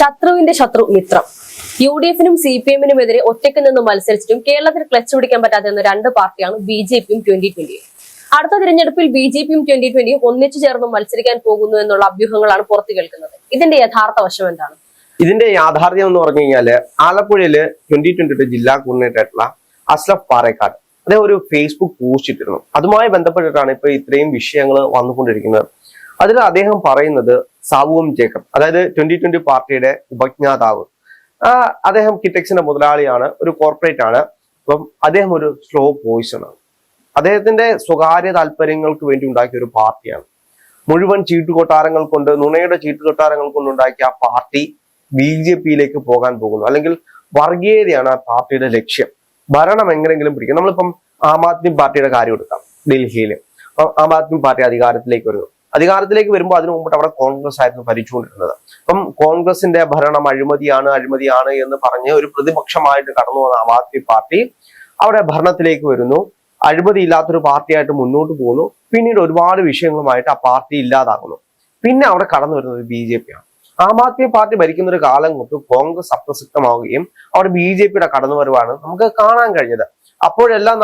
ശത്രുവിന്റെ ശത്രു മിത്രം. യു ഡി എഫിനും സി പി എമ്മിനുമെതിരെ ഒറ്റയ്ക്ക് നിന്ന് മത്സരിച്ചിട്ടും കേരളത്തിൽ ക്ലച്ച് പിടിക്കാൻ പറ്റാത്ത രണ്ട് പാർട്ടിയാണ് ബി ജെ പിയും ട്വന്റി ട്വന്റിയും. അടുത്ത തിരഞ്ഞെടുപ്പിൽ ബി ജെ പിയും ട്വന്റി ട്വന്റിയും ഒന്നിച്ചു ചേർന്ന് മത്സരിക്കാൻ പോകുന്നു എന്നുള്ള അഭ്യൂഹങ്ങളാണ് പുറത്തു കേൾക്കുന്നത്. ഇതിന്റെ യഥാർത്ഥ വശം എന്താണ്? ഇതിന്റെ യാഥാർത്ഥ്യം എന്ന് പറഞ്ഞു കഴിഞ്ഞാൽ ആലപ്പുഴയിൽ ട്വന്റി ട്വന്റിയുടെ ജില്ലാ കോർഡിനേറ്റർ ആയിട്ടുള്ള അസ്ലഫ് പാറേക്കാട് അദ്ദേഹം ഒരു ഫേസ്ബുക്ക് പോസ്റ്റ് ഇട്ടിരുന്നു. അതുമായി ബന്ധപ്പെട്ടിട്ടാണ് ഇപ്പൊ ഇത്രയും വിഷയങ്ങൾ വന്നുകൊണ്ടിരിക്കുന്നത്. അതിൽ അദ്ദേഹം പറയുന്നത് സാവുവും ജേക്കബ് അതായത് ട്വന്റി ട്വന്റി പാർട്ടിയുടെ ഉപജ്ഞാതാവ്. അദ്ദേഹം കിറ്റക്സിന്റെ മുതലാളിയാണ് ഒരു കോർപ്പറേറ്റ് ആണ്. അപ്പം അദ്ദേഹം ഒരു സ്ലോ പോയിസൺ ആണ്. അദ്ദേഹത്തിന്റെ സ്വകാര്യ താല്പര്യങ്ങൾക്ക് വേണ്ടി ഉണ്ടാക്കിയ ഒരു പാർട്ടിയാണ്. മുഴുവൻ ചീട്ടുകൊട്ടാരങ്ങൾ കൊണ്ട് നുണയുടെ ചീട്ടുകൊട്ടാരങ്ങൾ കൊണ്ടുണ്ടാക്കിയ ആ പാർട്ടി ബി ജെ പിയിലേക്ക് പോകാൻ പോകുന്നു. അല്ലെങ്കിൽ വർഗീയതയാണ് ആ പാർട്ടിയുടെ ലക്ഷ്യം. ഭരണം എങ്ങനെങ്കിലും പിടിക്കും. നമ്മളിപ്പം ആം ആദ്മി പാർട്ടിയുടെ കാര്യം എടുക്കാം ഡൽഹിയിൽ ആം ആദ്മി പാർട്ടി അധികാരത്തിലേക്ക് വരുന്നു. അധികാരത്തിലേക്ക് വരുമ്പോൾ അതിനു മുമ്പിട്ട് അവിടെ കോൺഗ്രസ് ആയിരുന്നു ഭരിച്ചുകൊണ്ടിരുന്നത്. അപ്പം കോൺഗ്രസിന്റെ ഭരണം അഴിമതിയാണ് അഴിമതിയാണ് എന്ന് പറഞ്ഞ് ഒരു പ്രതിപക്ഷമായിട്ട് കടന്നു വന്ന ആം ആദ്മി പാർട്ടി അവിടെ ഭരണത്തിലേക്ക് വരുന്നു. അഴിമതി ഇല്ലാത്തൊരു പാർട്ടിയായിട്ട് മുന്നോട്ട് പോകുന്നു. പിന്നീട് ഒരുപാട് വിഷയങ്ങളുമായിട്ട് ആ പാർട്ടി ഇല്ലാതാകുന്നു. പിന്നെ അവിടെ കടന്നു വരുന്നത് ബി ജെ പി ആണ് ആം ആദ്മി പാർട്ടി ഭരിക്കുന്ന ഒരു കാലം കൊണ്ട് കോൺഗ്രസ് അപ്രസക്തമാവുകയും അവിടെ ബി ജെ പിയുടെ കടന്നുവരവാണ് നമുക്ക് കാണാൻ കഴിഞ്ഞത്. അപ്പോഴെല്ലാം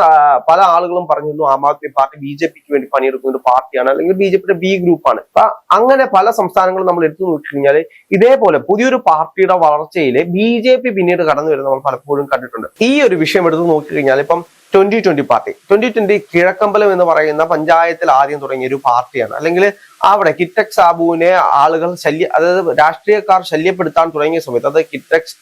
പല ആളുകളും പറഞ്ഞിരുന്നു Aam Aadmi party B J പിക്ക് വേണ്ടി പണിയെടുക്കുന്ന ഒരു പാർട്ടിയാണ് അല്ലെങ്കിൽ ബി ജെ പിയുടെ ബി ഗ്രൂപ്പാണ്. അപ്പൊ അങ്ങനെ പല സംസ്ഥാനങ്ങളും നമ്മൾ എടുത്തു നോക്കിക്കഴിഞ്ഞാൽ ഇതേപോലെ പുതിയൊരു പാർട്ടിയുടെ വളർച്ചയിൽ ബി ജെ പി പിന്നീട് കടന്നു വരുന്നത് നമ്മൾ പലപ്പോഴും കണ്ടിട്ടുണ്ട്. ഈ ഒരു വിഷയം എടുത്ത് നോക്കിക്കഴിഞ്ഞാൽ ഇപ്പം twenty twenty party twenty twenty Kizhakkambalam എന്ന് പറയുന്ന പഞ്ചായത്തിൽ ആദ്യം തുടങ്ങിയ ഒരു പാർട്ടിയാണ്. അല്ലെങ്കിൽ അവിടെ കിറ്റക് സാബുവിനെ ആളുകൾ ശല്യ അതായത് രാഷ്ട്രീയക്കാർ ശല്യപ്പെടുത്താൻ തുടങ്ങിയ സമയത്ത് അത് കിറ്റക്സ്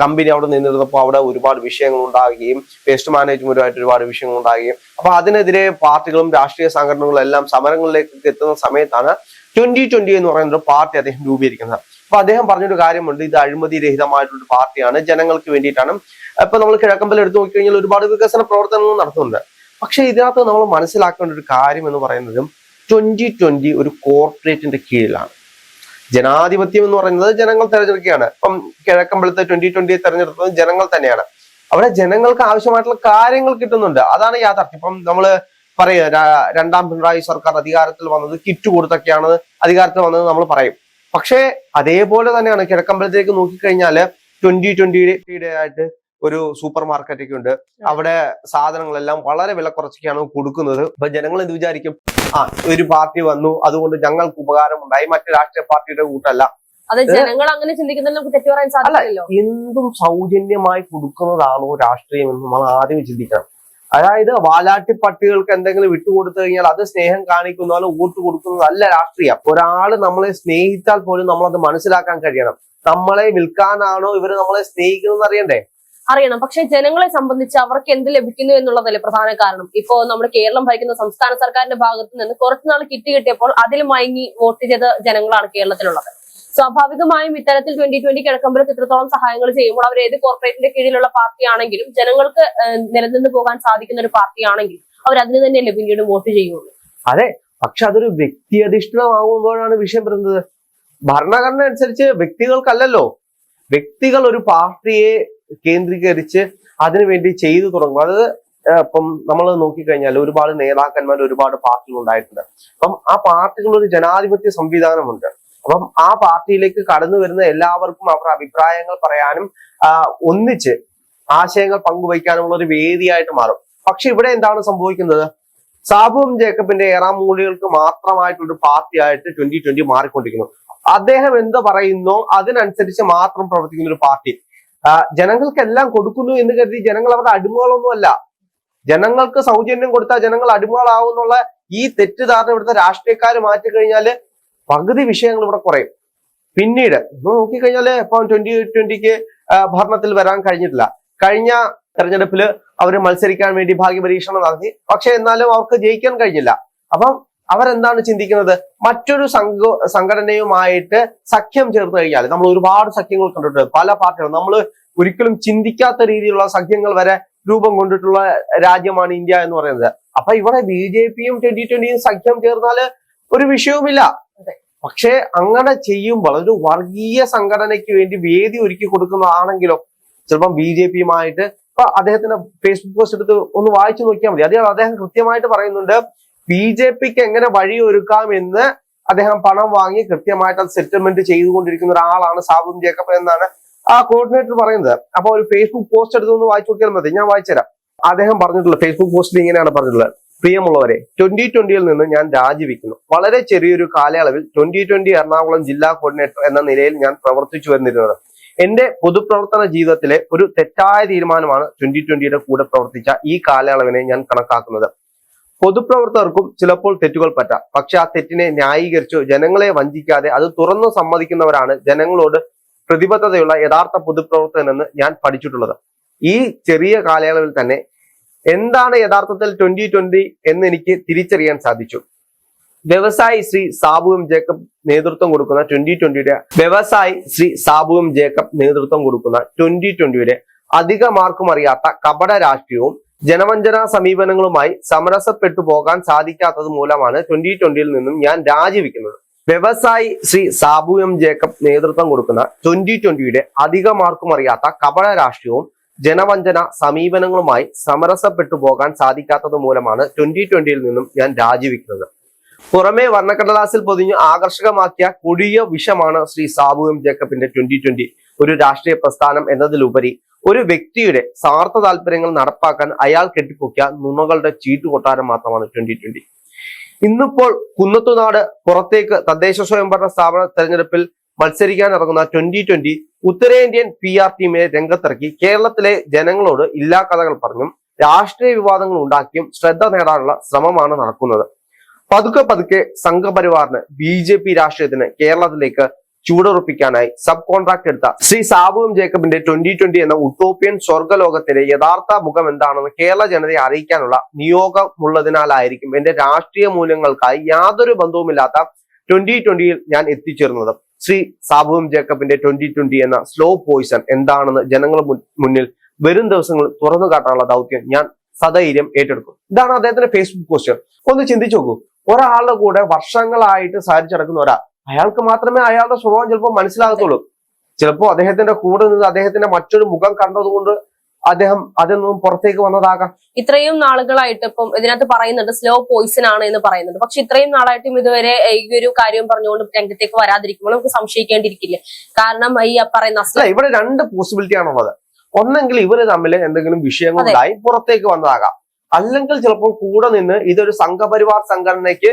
കമ്പനി അവിടെ നിന്നിരുന്നപ്പോൾ അവിടെ ഒരുപാട് വിഷയങ്ങൾ ഉണ്ടാകുകയും വേസ്റ്റ് മാനേജ്മെന്റുമായിട്ട് ഒരുപാട് വിഷയങ്ങൾ ഉണ്ടാകുകയും. അപ്പൊ അതിനെതിരെ പാർട്ടികളും രാഷ്ട്രീയ സംഘടനകളും എല്ലാം സമരങ്ങളിലേക്ക് എത്തുന്ന സമയത്താണ് ട്വന്റി ട്വന്റി എന്ന് പറയുന്ന ഒരു പാർട്ടി അദ്ദേഹം രൂപീകരിക്കുന്നത്. അപ്പൊ അദ്ദേഹം പറഞ്ഞൊരു കാര്യമുണ്ട്. ഇത് അഴിമതി രഹിതമായിട്ടുള്ള പാർട്ടിയാണ്. ജനങ്ങൾക്ക് വേണ്ടിയിട്ടാണ്. ഇപ്പൊ നമ്മൾ കിഴക്കമ്പലം എടുത്തു നോക്കിക്കഴിഞ്ഞാൽ ഒരുപാട് വികസന പ്രവർത്തനങ്ങൾ നടത്തുന്നുണ്ട്. പക്ഷെ ഇതിനകത്ത് നമ്മൾ മനസ്സിലാക്കേണ്ട ഒരു കാര്യം എന്ന് പറയുന്നത് ട്വന്റി ട്വന്റി ഒരു കോർപ്പറേറ്റിന്റെ കീഴിലാണ്. ജനാധിപത്യം എന്ന് പറയുന്നത് ജനങ്ങൾ തെരഞ്ഞെടുക്കുകയാണ്. ഇപ്പം കിഴക്കമ്പലത്തെ ട്വന്റി ട്വന്റി തെരഞ്ഞെടുത്തത് ജനങ്ങൾ തന്നെയാണ്. അവിടെ ജനങ്ങൾക്ക് ആവശ്യമായിട്ടുള്ള കാര്യങ്ങൾ കിട്ടുന്നുണ്ട്. അതാണ് യാഥാർത്ഥ്യം. ഇപ്പം നമ്മൾ പറയുക രണ്ടാം പിണറായി സർക്കാർ അധികാരത്തിൽ വന്നത് കിറ്റ് കൊടുത്തൊക്കെയാണ് അധികാരത്തിൽ വന്നത് നമ്മൾ പറയും. പക്ഷേ അതേപോലെ തന്നെയാണ് കിഴക്കമ്പലത്തിലേക്ക് നോക്കിക്കഴിഞ്ഞാൽ ട്വന്റി ട്വന്റിയുടെ ആയിട്ട് ഒരു സൂപ്പർ മാർക്കറ്റ് ഒക്കെ ഉണ്ട്. അവിടെ സാധനങ്ങളെല്ലാം വളരെ വില കുറച്ചൊക്കെയാണ് കൊടുക്കുന്നത്. അപ്പൊ ജനങ്ങൾ എന്ത് വിചാരിക്കും? ആ ഒരു പാർട്ടി വന്നു. അതുകൊണ്ട് ഞങ്ങൾക്ക് ഉപകാരം ഉണ്ടായി മറ്റു രാഷ്ട്രീയ പാർട്ടിയുടെ കൂട്ടല്ല. അത് ജനങ്ങൾ അങ്ങനെ ചിന്തിക്കുന്നതിൽ നമുക്ക് തെറ്റു പറയാൻ സാധിക്കില്ലല്ലോ. എന്തും സൗജന്യമായി കൊടുക്കുന്നതാണോ രാഷ്ട്രീയം എന്ന് നമ്മൾ ആദ്യം ചിന്തിക്കണം. അതായത് വാലാട്ടി പട്ടികൾക്ക് എന്തെങ്കിലും വിട്ടുകൊടുത്തു കഴിഞ്ഞാൽ അത് സ്നേഹം കാണിക്കുന്നതാണ് വോട്ട് കൊടുക്കുന്നതല്ല രാഷ്ട്രീയം. ഒരാൾ നമ്മളെ സ്നേഹിച്ചാൽ പോലും നമ്മളത് മനസ്സിലാക്കാൻ കഴിയണം. നമ്മളെ വിൽക്കാനാണോ ഇവർ നമ്മളെ സ്നേഹിക്കുന്നത് അറിയണ്ടേ? അറിയണം. പക്ഷെ ജനങ്ങളെ സംബന്ധിച്ച് അവർക്ക് എന്ത് ലഭിക്കുന്നു എന്നുള്ളതല്ലേ പ്രധാന കാരണം. ഇപ്പോ നമ്മുടെ കേരളം ഭരിക്കുന്ന സംസ്ഥാന സർക്കാരിന്റെ ഭാഗത്ത് നിന്ന് കുറച്ചുനാൾ കിറ്റ് കിട്ടിയപ്പോൾ അതിൽ മയങ്ങി വോട്ട് ചെയ്ത ജനങ്ങളാണ് കേരളത്തിലുള്ളത്. സ്വാഭാവികമായും ഇത്തരത്തിൽ ട്വന്റി ട്വന്റി കിടക്കുമ്പോഴും ഇത്രത്തോളം സഹായങ്ങൾ ചെയ്യുമ്പോൾ അവർ ഏത് കോർപ്പറേറ്റിന്റെ കീഴിലുള്ള പാർട്ടിയാണെങ്കിലും ജനങ്ങൾക്ക് നിലനിന്ന് പോകാൻ സാധിക്കുന്ന ഒരു പാർട്ടിയാണെങ്കിൽ അവർ അതിന് തന്നെയല്ലേ പിന്നീട് വോട്ട് ചെയ്യുള്ളൂ. അതെ പക്ഷെ അതൊരു വ്യക്തി അധിഷ്ഠിതമാകുമ്പോഴാണ് വിഷയം വരുന്നത്. ഭരണഘടന അനുസരിച്ച് വ്യക്തികൾക്കല്ലല്ലോ. വ്യക്തികൾ ഒരു പാർട്ടിയെ കേന്ദ്രീകരിച്ച് അതിനുവേണ്ടി ചെയ്തു തുടങ്ങും. അത് ഇപ്പം നമ്മൾ നോക്കിക്കഴിഞ്ഞാൽ ഒരുപാട് നേതാക്കന്മാർ ഒരുപാട് പാർട്ടികൾ ഉണ്ടായിട്ടുണ്ട്. അപ്പം ആ പാർട്ടികൾ ഒരു ജനാധിപത്യ സംവിധാനമുണ്ട്. അപ്പം ആ പാർട്ടിയിലേക്ക് കടന്നു വരുന്ന എല്ലാവർക്കും അവരുടെ അഭിപ്രായങ്ങൾ പറയാനും ഒന്നിച്ച് ആശയങ്ങൾ പങ്കുവയ്ക്കാനുമുള്ള ഒരു വേദിയായിട്ട് മാറും. പക്ഷെ ഇവിടെ എന്താണ് സംഭവിക്കുന്നത്? സാബുവും ജേക്കബിന്റെ ഏറാം മൂലികൾക്ക് മാത്രമായിട്ടൊരു പാർട്ടിയായിട്ട് ട്വന്റി ട്വന്റി മാറിക്കൊണ്ടിരിക്കുന്നു. അദ്ദേഹം എന്ത് പറയുന്നോ അതിനനുസരിച്ച് മാത്രം പ്രവർത്തിക്കുന്ന ഒരു പാർട്ടി. ജനങ്ങൾക്കെല്ലാം കൊടുക്കുന്നു എന്ന് കരുതി ജനങ്ങൾ അവരുടെ അടിമകളൊന്നുമല്ല. ജനങ്ങൾക്ക് സൗജന്യം കൊടുത്താൽ ജനങ്ങൾ അടിമകളാവുന്നുള്ള ഈ തെറ്റിദ്ധാരണ ഇവിടുത്തെ രാഷ്ട്രീയക്കാർ മാറ്റി കഴിഞ്ഞാൽ പകുതി വിഷയങ്ങൾ ഇവിടെ കുറയും. പിന്നീട് നോക്കിക്കഴിഞ്ഞാൽ ഇപ്പൊ ട്വന്റി ട്വന്റിക്ക് ഭരണത്തിൽ വരാൻ കഴിഞ്ഞിട്ടില്ല. കഴിഞ്ഞ തെരഞ്ഞെടുപ്പിൽ അവർ മത്സരിക്കാൻ വേണ്ടി ഭാഗ്യപരീക്ഷണം നടത്തി. പക്ഷെ എന്നാലും അവർക്ക് ജയിക്കാൻ കഴിഞ്ഞില്ല. അപ്പം അവരെന്താണ് ചിന്തിക്കുന്നത്? മറ്റൊരു സംഘ സംഘടനയുമായിട്ട് സഖ്യം ചേർന്ന് കഴിഞ്ഞാൽ നമ്മൾ ഒരുപാട് സഖ്യങ്ങൾ കണ്ടിട്ടുണ്ട്. പല പാർട്ടികളും. നമ്മൾ ഒരിക്കലും ചിന്തിക്കാത്ത രീതിയിലുള്ള സഖ്യങ്ങൾ വരെ രൂപം കൊണ്ടിട്ടുള്ള രാജ്യമാണ് ഇന്ത്യ എന്ന് പറയുന്നത്. അപ്പൊ ഇവിടെ ബി ജെ പിയും ട്വന്റി ട്വന്റിയും സഖ്യം ചേർന്നാൽ ഒരു വിഷയവുമില്ല. പക്ഷെ അങ്ങനെ ചെയ്യുമ്പോൾ ഒരു വർഗീയ സംഘടനയ്ക്ക് വേണ്ടി വേദി ഒരുക്കി കൊടുക്കുന്നതാണെങ്കിലോ ചിലപ്പം ബി ജെ പിയുമായിട്ട് ഇപ്പൊ അദ്ദേഹത്തിന്റെ ഫേസ്ബുക്ക് പോസ്റ്റ് എടുത്ത് ഒന്ന് വായിച്ചു നോക്കിയാൽ മതി. അദ്ദേഹം അദ്ദേഹം കൃത്യമായിട്ട് പറയുന്നുണ്ട്. ബി ജെ പിക്ക് എങ്ങനെ വഴിയൊരുക്കാം എന്ന് അദ്ദേഹം പണം വാങ്ങി കൃത്യമായിട്ട് അത് സെറ്റിൽമെന്റ് ചെയ്തുകൊണ്ടിരിക്കുന്ന ഒരാളാണ് സാബു ജേക്കബ് എന്നാണ് ആ കോർഡിനേറ്റർ പറയുന്നത്. അപ്പൊ ഒരു ഫേസ്ബുക്ക് പോസ്റ്റ് എടുത്ത് ഒന്ന് വായിച്ചു നോക്കിയാൽ മതി. ഞാൻ വായിച്ചുതരാം. അദ്ദേഹം പറഞ്ഞിട്ടുള്ളത് ഫേസ്ബുക്ക് പോസ്റ്റിൽ ഇങ്ങനെയാണ് പറഞ്ഞിട്ടുള്ളത്. പ്രിയമുള്ളവരെ ട്വന്റി ട്വന്റിയിൽ നിന്ന് ഞാൻ രാജിവെക്കുന്നു. വളരെ ചെറിയൊരു കാലയളവിൽ ട്വന്റി ട്വന്റി എറണാകുളം ജില്ലാ കോർഡിനേറ്റർ എന്ന നിലയിൽ ഞാൻ പ്രവർത്തിച്ചു വന്നിരുന്നത്. എന്റെ പൊതുപ്രവർത്തന ജീവിതത്തിലെ ഒരു തെറ്റായ തീരുമാനമാണ് ട്വന്റി ട്വന്റിയുടെ കൂടെ പ്രവർത്തിച്ച ഈ കാലയളവിനെ ഞാൻ കണക്കാക്കുന്നത്. പൊതുപ്രവർത്തകർക്കും ചിലപ്പോൾ തെറ്റുകൾ പറ്റാം. പക്ഷെ ആ തെറ്റിനെ ന്യായീകരിച്ചോ ജനങ്ങളെ വഞ്ചിക്കാതെ അത് തുറന്നു സമ്മതിക്കുന്നവരാണ് ജനങ്ങളോട് പ്രതിബദ്ധതയുള്ള യഥാർത്ഥ പൊതുപ്രവർത്തകനെന്ന് ഞാൻ പഠിച്ചിട്ടുള്ളത്. ഈ ചെറിയ കാലയളവിൽ തന്നെ എന്താണ് യഥാർത്ഥത്തിൽ ട്വന്റി ട്വന്റി എന്ന് എനിക്ക് തിരിച്ചറിയാൻ സാധിച്ചു. വ്യവസായി ശ്രീ സാബുവും ജേക്കബ് നേതൃത്വം കൊടുക്കുന്ന ട്വന്റി ട്വന്റിയുടെ വ്യവസായി ശ്രീ സാബുവും ജേക്കബ് നേതൃത്വം കൊടുക്കുന്ന ട്വന്റി ട്വന്റിയുടെ അധിക മാർക്കും അറിയാത്ത കപട രാഷ്ട്രീയവും ജനവഞ്ചനാ സമീപനങ്ങളുമായി സമരസപ്പെട്ടു പോകാൻ സാധിക്കാത്തത് മൂലമാണ് ട്വന്റി ട്വന്റിയിൽ നിന്നും ഞാൻ രാജിവെക്കുന്നത്. വ്യവസായി ശ്രീ സാബു എം ജേക്കബ് നേതൃത്വം കൊടുക്കുന്ന ട്വന്റി ട്വന്റിയുടെ അധിക മാർക്കും അറിയാത്ത കപട രാഷ്ട്രീയവും ജനവഞ്ചന സമീപനങ്ങളുമായി സമരസപ്പെട്ടു പോകാൻ സാധിക്കാത്തത് മൂലമാണ് ട്വന്റി ട്വന്റിയിൽ നിന്നും ഞാൻ രാജിവെക്കുന്നത്. പുറമെ വർണക്കടലാസിൽ പൊതിഞ്ഞ് ആകർഷകമാക്കിയ കൊടിയ വിഷമാണ് ശ്രീ സാബു എം ജേക്കബിന്റെ ട്വന്റി ട്വന്റി ഒരു രാഷ്ട്രീയ പ്രസ്ഥാനം എന്നതിലുപരി ഒരു വ്യക്തിയുടെ സ്വാർത്ഥ താല്പര്യങ്ങൾ നടപ്പാക്കാൻ അയാൾ കെട്ടിപ്പൊക്കിയ നുണകളുടെ ചീട്ടുകൊട്ടാരം മാത്രമാണ് ട്വന്റി ട്വന്റി ഇന്നിപ്പോൾ കുന്നത്തുനാട് പുറത്തേക്ക് തദ്ദേശ സ്വയംഭരണ സ്ഥാപന തെരഞ്ഞെടുപ്പിൽ മത്സരിക്കാൻ ഇറങ്ങുന്ന ട്വന്റി ട്വന്റി ഉത്തരേന്ത്യൻ പി ആർ ടീമിനെ രംഗത്തിറക്കി കേരളത്തിലെ ജനങ്ങളോട് ഇല്ലാ കഥകൾ പറഞ്ഞും രാഷ്ട്രീയ വിവാദങ്ങൾ ഉണ്ടാക്കിയും ശ്രദ്ധ നേടാനുള്ള ശ്രമമാണ് നടക്കുന്നത്. പതുക്കെ പതുക്കെ സംഘപരിവാറിന് ബി ജെ പി രാഷ്ട്രീയത്തിന് കേരളത്തിലേക്ക് ചൂടുറപ്പിക്കാനായി സബ് കോൺട്രാക്ട് എടുത്ത ശ്രീ സാബുവും ജേക്കബിന്റെ ട്വന്റി ട്വന്റി എന്ന ഉട്ടോപ്യൻ സ്വർഗലോകത്തിലെ യഥാർത്ഥ മുഖം എന്താണെന്ന് കേരള ജനതയെ അറിയിക്കാനുള്ള നിയോഗമുള്ളതിനാലായിരിക്കും എന്റെ രാഷ്ട്രീയ മൂല്യങ്ങൾക്കായി യാതൊരു ബന്ധവുമില്ലാത്ത ട്വന്റി ട്വന്റിയിൽ ഞാൻ എത്തിച്ചേർന്നത്. ശ്രീ സാബുവും ജേക്കബിന്റെ ട്വന്റി ട്വന്റി എന്ന സ്ലോ പോയിസൺ എന്താണെന്ന് ജനങ്ങൾ മുന്നിൽ വരും ദിവസങ്ങൾ തുറന്നു കാട്ടാനുള്ള ദൗത്യം ഞാൻ സധൈര്യം ഏറ്റെടുക്കും. ഇതാണ് അദ്ദേഹത്തിന്റെ ഫേസ്ബുക്ക് പോസ്റ്റർ ഒന്ന് ചിന്തിച്ചു നോക്കൂ. ഒരാളുടെ കൂടെ വർഷങ്ങളായിട്ട് സാധിച്ചടക്കുന്ന ഒരാൾ അയാൾക്ക് മാത്രമേ അയാളുടെ സ്വഭാവം ചിലപ്പോൾ മനസ്സിലാകത്തുള്ളൂ. ചിലപ്പോൾ അദ്ദേഹത്തിന്റെ കൂടെ നിന്ന് അദ്ദേഹത്തിന്റെ മറ്റൊരു മുഖം കണ്ടതുകൊണ്ട് അദ്ദേഹം അതിൽ നിന്നും പുറത്തേക്ക് വന്നതാകാം. ഇത്രയും നാളുകളായിട്ട് ഇപ്പം ഇതിനകത്ത് പറയുന്നുണ്ട് സ്ലോ പോയിസൺ ആണ് എന്ന് പറയുന്നുണ്ട്. പക്ഷെ ഇത്രയും നാളായിട്ടും ഇതുവരെ ഈ ഒരു കാര്യം പറഞ്ഞുകൊണ്ട് രംഗത്തേക്ക് വരാതിരിക്കുമ്പോൾ നമുക്ക് സംശയിക്കേണ്ടിയിരിക്കില്ല. കാരണം ഈ പറയുന്ന ഇവിടെ രണ്ട് പോസിബിലിറ്റി ആണുള്ളത്. ഒന്നെങ്കിൽ ഇവർ തമ്മിൽ എന്തെങ്കിലും വിഷയങ്ങളുണ്ടായി പുറത്തേക്ക് വന്നതാകാം. അല്ലെങ്കിൽ ചിലപ്പോൾ കൂടെ നിന്ന് ഇതൊരു സംഘപരിവാർ സംഘടനയ്ക്ക്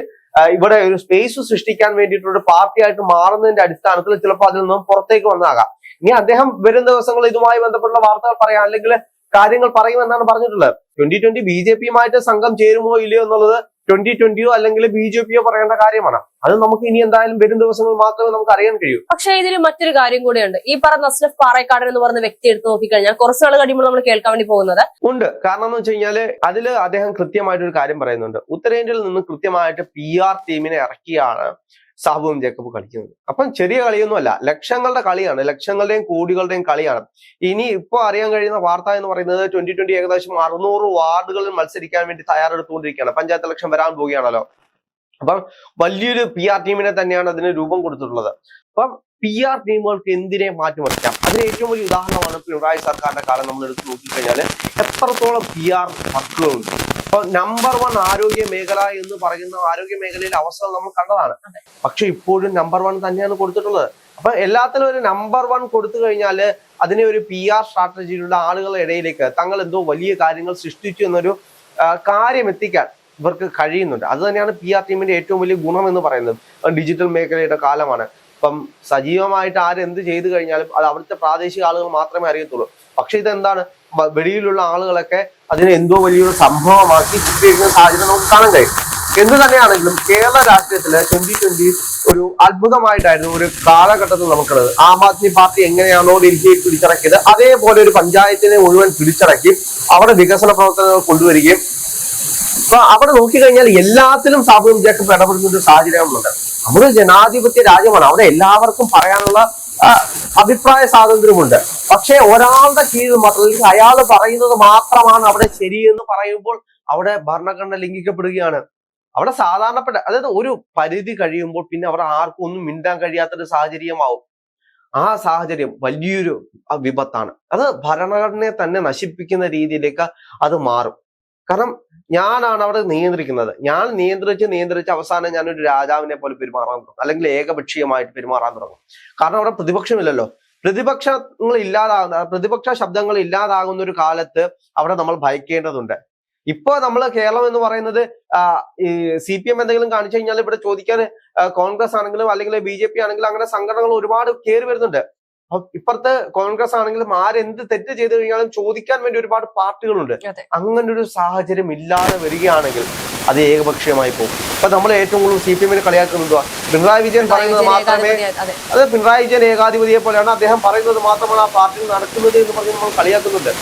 ഇവിടെ ഒരു സ്പേസ് സൃഷ്ടിക്കാൻ വേണ്ടിയിട്ടുള്ള പാർട്ടിയായിട്ട് മാറുന്നതിന്റെ അടിസ്ഥാനത്തിൽ ചിലപ്പോൾ അതിൽ നിന്നും പുറത്തേക്ക് വന്നതാകാം. ഇനി അദ്ദേഹം വരും ദിവസങ്ങൾ ഇതുമായി ബന്ധപ്പെട്ടുള്ള വാർത്തകൾ പറയാം. അല്ലെങ്കിൽ കാര്യങ്ങൾ പറയുമെന്നാണ് പറഞ്ഞിട്ടുള്ളത്. ട്വന്റി ട്വന്റി ബി ജെ പിയുമായിട്ട് സംഘം ചേരുമോ ഇല്ലയോ എന്നുള്ളത് ട്വന്റി ട്വന്റിയോ അല്ലെങ്കിൽ ബി ജെ പിയോ പറയേണ്ട കാര്യമാണ്. അത് നമുക്ക് ഇനി എന്തായാലും വരും ദിവസങ്ങൾ മാത്രമേ നമുക്ക് അറിയാൻ കഴിയൂ. പക്ഷേ ഇതിൽ മറ്റൊരു കാര്യം കൂടിയുണ്ട്. ഈ പറഞ്ഞ അസ്ലഫ് പാറേക്കാടൻ എന്ന് പറഞ്ഞ വ്യക്തി എടുത്ത് നോക്കിക്കഴിഞ്ഞാൽ കുറച്ച് നാൾ കഴിയുമ്പോൾ നമ്മൾ കേൾക്കാൻ വേണ്ടി പോകുന്നത്. ഉണ്ട്. കാരണം എന്ന് വെച്ച് കഴിഞ്ഞാൽ അതിൽ അദ്ദേഹം കൃത്യമായിട്ട് ഒരു കാര്യം പറയുന്നുണ്ട്. ഉത്തരേന്ത്യയിൽ നിന്ന് കൃത്യമായിട്ട് പി ആർ ടീമിനെ ഇറക്കിയാണ് സാബുവും ജേക്കബ് കളിക്കുന്നത് അപ്പം ചെറിയ കളിയൊന്നുമല്ല ലക്ഷങ്ങളുടെ കളിയാണ് ലക്ഷങ്ങളുടെയും കോടികളുടെയും കളിയാണ്. ഇനി ഇപ്പോൾ അറിയാൻ കഴിയുന്ന വാർത്ത എന്ന് പറയുന്നത് ട്വന്റി ട്വന്റി ഏകദേശം അറുന്നൂറ് വാർഡുകളിൽ മത്സരിക്കാൻ വേണ്ടി തയ്യാറെടുത്തുകൊണ്ടിരിക്കുകയാണ്. പഞ്ചായത്ത് ഇലക്ഷൻ വരാൻ പോവുകയാണല്ലോ. അപ്പം വലിയൊരു പി ആർ ടീമിനെ തന്നെയാണ് അതിന് രൂപം കൊടുത്തിട്ടുള്ളത്. അപ്പം പി ആർ ടീമുകൾക്ക് എന്തിനെ മാറ്റിമറിക്കാം അതിന് ഏറ്റവും വലിയ ഉദാഹരണമാണ് പിണറായി സർക്കാരിന്റെ കാലം നമ്മൾ എടുത്ത് നോക്കിക്കഴിഞ്ഞാൽ എത്രത്തോളം പി ആർ വർക്കുകളുണ്ട്. അപ്പൊ നമ്പർ വൺ ആരോഗ്യ മേഖല എന്ന് പറയുന്ന ആരോഗ്യ മേഖലയിലെ അവസരം നമ്മൾ കണ്ടതാണ്. പക്ഷെ ഇപ്പോഴും നമ്പർ വൺ തന്നെയാണ് കൊടുത്തിട്ടുള്ളത്. അപ്പൊ എല്ലാത്തിനും ഒരു നമ്പർ വൺ കൊടുത്തു കഴിഞ്ഞാൽ അതിനെ ഒരു പി ആർ സ്ട്രാറ്റജിയിലുള്ള ആളുകളുടെ ഇടയിലേക്ക് തങ്ങൾ എന്തോ വലിയ കാര്യങ്ങൾ സൃഷ്ടിച്ചു എന്നൊരു കാര്യം എത്തിക്കാൻ ഇവർക്ക് കഴിയുന്നുണ്ട്. അത് തന്നെയാണ് പി ആർ ടീമിന്റെ ഏറ്റവും വലിയ ഗുണം എന്ന് പറയുന്നത്. ഡിജിറ്റൽ മേഖലയുടെ കാലമാണ്. ഇപ്പം സജീവമായിട്ട് ആരെന്ത് ചെയ്തു കഴിഞ്ഞാലും അത് അവിടുത്തെ പ്രാദേശിക ആളുകൾ മാത്രമേ അറിയത്തുള്ളൂ. പക്ഷെ ഇതെന്താണ്? വെളിയിലുള്ള ആളുകളൊക്കെ അതിനെ എന്തോ വലിയൊരു സംഭവമാക്കി ചിത്രീകരിക്കുന്ന സാഹചര്യം നമുക്ക് കാണാൻ കഴിയും. എന്ത് തന്നെയാണെങ്കിലും കേരള രാഷ്ട്രീയത്തിൽ ട്വന്റി ട്വന്റി ഒരു അത്ഭുതമായിട്ടായിരുന്നു ഒരു കാലഘട്ടത്തിൽ നമുക്കുള്ളത്. ആം ആദ്മി പാർട്ടി എങ്ങനെയാണോ ഡൽഹിയെ പിടിച്ചടക്കിയത് അതേപോലെ ഒരു പഞ്ചായത്തിനെ മുഴുവൻ പിടിച്ചടക്കി അവിടെ വികസന പ്രവർത്തനങ്ങൾ കൊണ്ടുവരികയും അപ്പൊ അവിടെ നോക്കിക്കഴിഞ്ഞാൽ എല്ലാത്തിലും സാബുവും ജേക്കബ് ഇടപെടുന്ന ഒരു സാഹചര്യമുണ്ട് നമ്മുടെ ജനാധിപത്യ രാജ്യമാണ്. അവിടെ എല്ലാവർക്കും പറയാനുള്ള അഭിപ്രായ സ്വാതന്ത്ര്യമുണ്ട്. പക്ഷെ ഒരാളുടെ കീഴിൽ മാത്രം അല്ലെങ്കിൽ അയാൾ പറയുന്നത് മാത്രമാണ് അവിടെ ശരിയെന്ന് പറയുമ്പോൾ അവിടെ ഭരണഘടന ലംഘിക്കപ്പെടുകയാണ്. അവിടെ സാധാരണപ്പെട്ട അതായത് ഒരു പരിധി കഴിയുമ്പോൾ പിന്നെ അവിടെ ആർക്കും ഒന്നും മിണ്ടാൻ കഴിയാത്തൊരു സാഹചര്യമാവും. ആ സാഹചര്യം വലിയൊരു വിപത്താണ്. അത് ഭരണഘടനയെ തന്നെ നശിപ്പിക്കുന്ന രീതിയിലേക്ക് അത് മാറും. കാരണം ഞാനാണ് അവിടെ നിയന്ത്രിക്കുന്നത്. ഞാൻ നിയന്ത്രിച്ച് നിയന്ത്രിച്ച് അവസാനം ഞാനൊരു രാജാവിനെ പോലെ പെരുമാറാൻ തുടങ്ങും. അല്ലെങ്കിൽ ഏകപക്ഷീയമായിട്ട് പെരുമാറാൻ തുടങ്ങും. കാരണം അവിടെ പ്രതിപക്ഷമില്ലല്ലോ. പ്രതിപക്ഷങ്ങൾ ഇല്ലാതാകുന്ന പ്രതിപക്ഷ ശബ്ദങ്ങൾ ഇല്ലാതാകുന്ന ഒരു കാലത്ത് അവിടെ നമ്മൾ ഭയക്കേണ്ടതുണ്ട്. ഇപ്പൊ നമ്മൾ കേരളം എന്ന് പറയുന്നത് ഈ സി പി എം എന്തെങ്കിലും കാണിച്ചു കഴിഞ്ഞാൽ ഇവിടെ ചോദിക്കാൻ കോൺഗ്രസ് ആണെങ്കിലും അല്ലെങ്കിൽ ബി ജെ പി ആണെങ്കിലും അങ്ങനെ സംഘടനകൾ ഒരുപാട് കയറി വരുന്നുണ്ട്. ഇപ്പുറത്ത് കോൺഗ്രസ് ആണെങ്കിലും ആരെന്ത് തെറ്റ് ചെയ്ത് കഴിഞ്ഞാലും ചോദിക്കാൻ വേണ്ടി ഒരുപാട് പാർട്ടികളുണ്ട്. അങ്ങനെ ഒരു സാഹചര്യം ഇല്ലാതെ വരികയാണെങ്കിൽ അത് ഏകപക്ഷീയമായി പോകും. ഇപ്പൊ നമ്മൾ ഏറ്റവും കൂടുതൽ സി പി എമ്മിനെ കളിയാക്കുന്നത് പിണറായി വിജയൻ പറയുന്നത് മാത്രമേ അതെ. പിണറായി വിജയൻ ഏകാധിപതിയെ പോലെയാണ് അദ്ദേഹം പറയുന്നത് മാത്രമാണ് ആ പാർട്ടി നടക്കുന്നത് എന്ന് പറഞ്ഞ് നമ്മൾ കളിയാക്കുന്നുണ്ട്.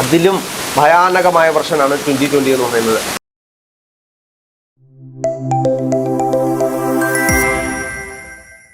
അതിലും ഭയാനകമായ വർഷമാണ് ട്വന്റി ട്വന്റി എന്ന് പറയുന്നത്.